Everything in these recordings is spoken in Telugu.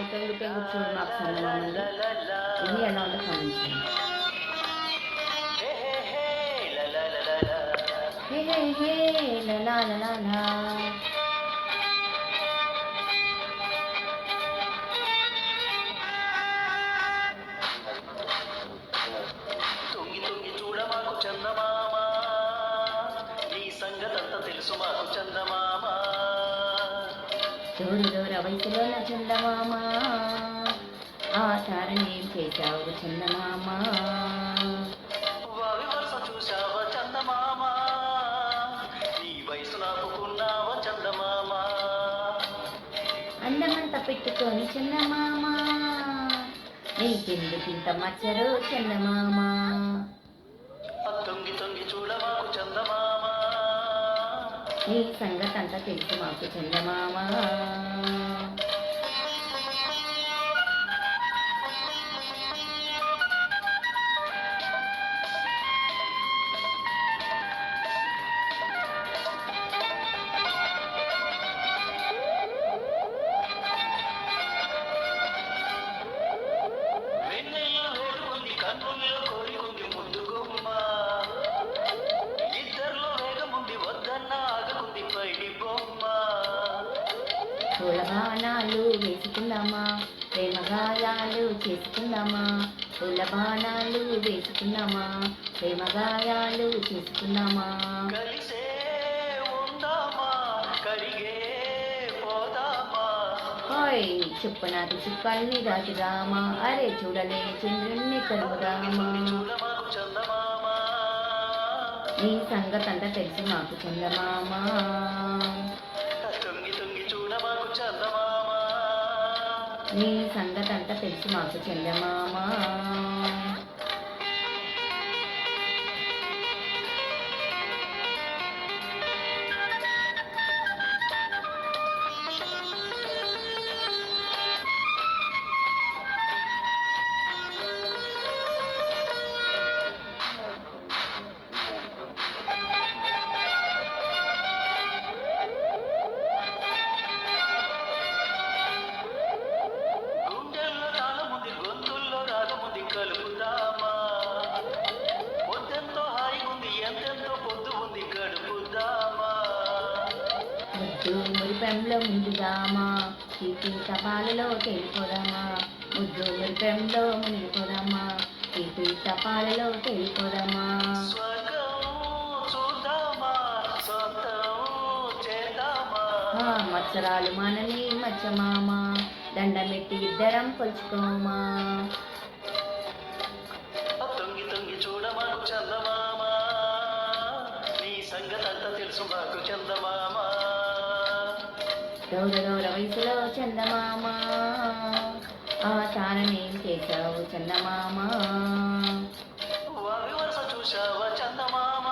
హాయ్ పెంగు పెంగు చూడు మాకు చందమామలు ఇది ఎలా ఉందో కామెంట్ చేయండి. హే హే హే లా లా లా లా తొంగి తొంగి చూడ మాకు చందమామ నీ సంగతంతా తెలుసు మాకు చందమామ. దూర వయసులో నా చందమామ. ఆ తారనేం చేశావు చందమామ? చూశావా చందమామ? వయసు నాపుకున్నావా చందమామ? అందమంతా పెట్టుకొని చందమామ. మచ్చరు చందమామ? నీ సంగతి అంతా తెలుసు మాకు చందమామ. వెన్నెల్లో పూలబాణాలు వేసుకుందామా? ప్రేమ గాయాలు చేసుకుందామా పూలబాణాలు వేసుకుందామా? ప్రేమ గాయాలు చేసుకుందామా హాయ్ చుప్పనాటి చుక్కల్ని దాటుదామా అరే చూడలే చంద్రుణ్ణి కలుగుదామా చూడమాకు చందమామ. నీ సంగతంతా తెలుసు మాకు చందమామ. చూడమాకు చందమామ. నీ సంగతంతా తెలుసు మాకు చందమామ. ముద్దు పెంలో ముందుగామా తీపి తపాలలో తెలిపోదామా? ముద్దు మురిపెంలో మునిగిపోదామా? తీపి తపాలలో తెలిపోదామా? మత్సరాలు మనని మచ్చమామ దండమెట్టి ఇద్దరం కొలుచుకోమా. తొంగి తొంగి చూడమాకు చందమామ. నీ సంగతంతా తెలుసు మాకు చందమామా. దౌర దౌర వయసులో చందమామ. ఆ తారనేం చేశావు చందమామ? చూశావా చందమామ?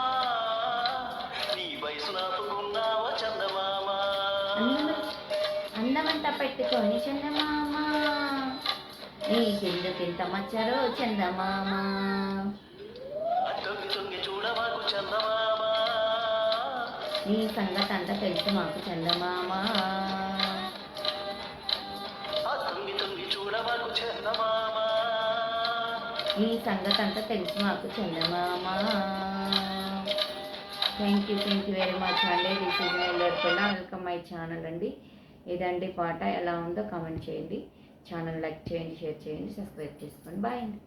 నీ వయసు నాపుకున్నావా చందమామ? అందమ- అందమంతా పెట్టుకొని చందమామ. నీకెందుకింత మచ్చరో చందమామ? తొంగి తొంగి చూడమాకు చందమామ. నీ సంగతి అంతా తెలుసు మాకు చందమామ. నీ సంగతి అంతా తెలుసు మాకు చందమామ. Thank you thank you very much అండి. This is my welcome my channel అండి. ఇదండి పాట. ఎలా ఉందో కామెంట్ చేయండి. ఛానల్ లైక్ చేయండి షేర్ చేయండి సబ్స్క్రైబ్ చేసుకోండి. బాయ్ అండి.